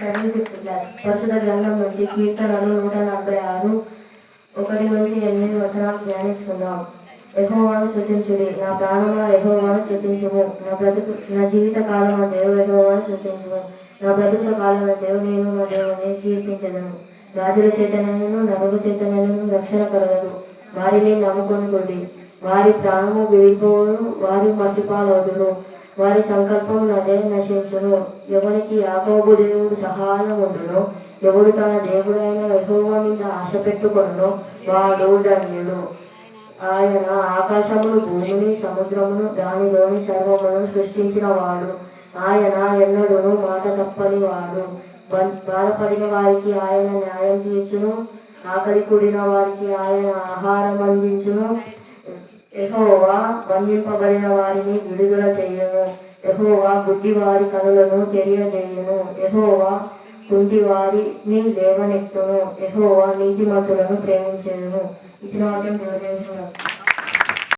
Fifth పరిశుద్ధ గ్రంథం నుంచి కీర్తనలు నూట నలభై ఆరు. ఒకటి నుంచి ఎనిమిది వచనాలు ధ్యానించుకుందాం యెహోవాను శృతించుడి నా ప్రాణమున యెహోవాను శృతించుము నా బ్రతుకు నా జీవిత కాలంలో దేవు యెహోవాను శృతించుము నా బ్రతుకుల కాలంలో దేవు నేను నా దేవుని కీర్తించదను. రాజుల చేతనను నరుల చేతనను రక్షణ కలగదు. వారిని నమ్ముకొనుకోండి వారి ప్రాణము విడిపోవును వారి మట్టిపాలవుదురు వారి సంకల్పం నదే నశించును. ఎవనికి యాకోబు దేవుడు సహాయం ఉండును ఎవడు తన దేవుడైన యెహోవా మీద ఆశ పెట్టుకొను వాడు ధన్యుడు. ఆయన ఆకాశమును భూమిని సముద్రమును దానిలోని సర్వమును సృష్టించిన వాడు. ఆయన ఎన్నడూను మాట తప్పని వాడు బాధపడిన వారికి ఆయన న్యాయం తీర్చును. ఆకలి కూడిన వారికి ఆయన ఆహారం అందించును. యహోవా బంధింపబడిన వారిని విడుదల చేయును యహోవా గుడ్డివారి కనులను తెలియజేయును. యహోవా కుంటి వారిని లేవనెత్తును. యహోవా నీతిమంతులను ప్రేమించును ఇచ్చిన వాక్యం దేవుడు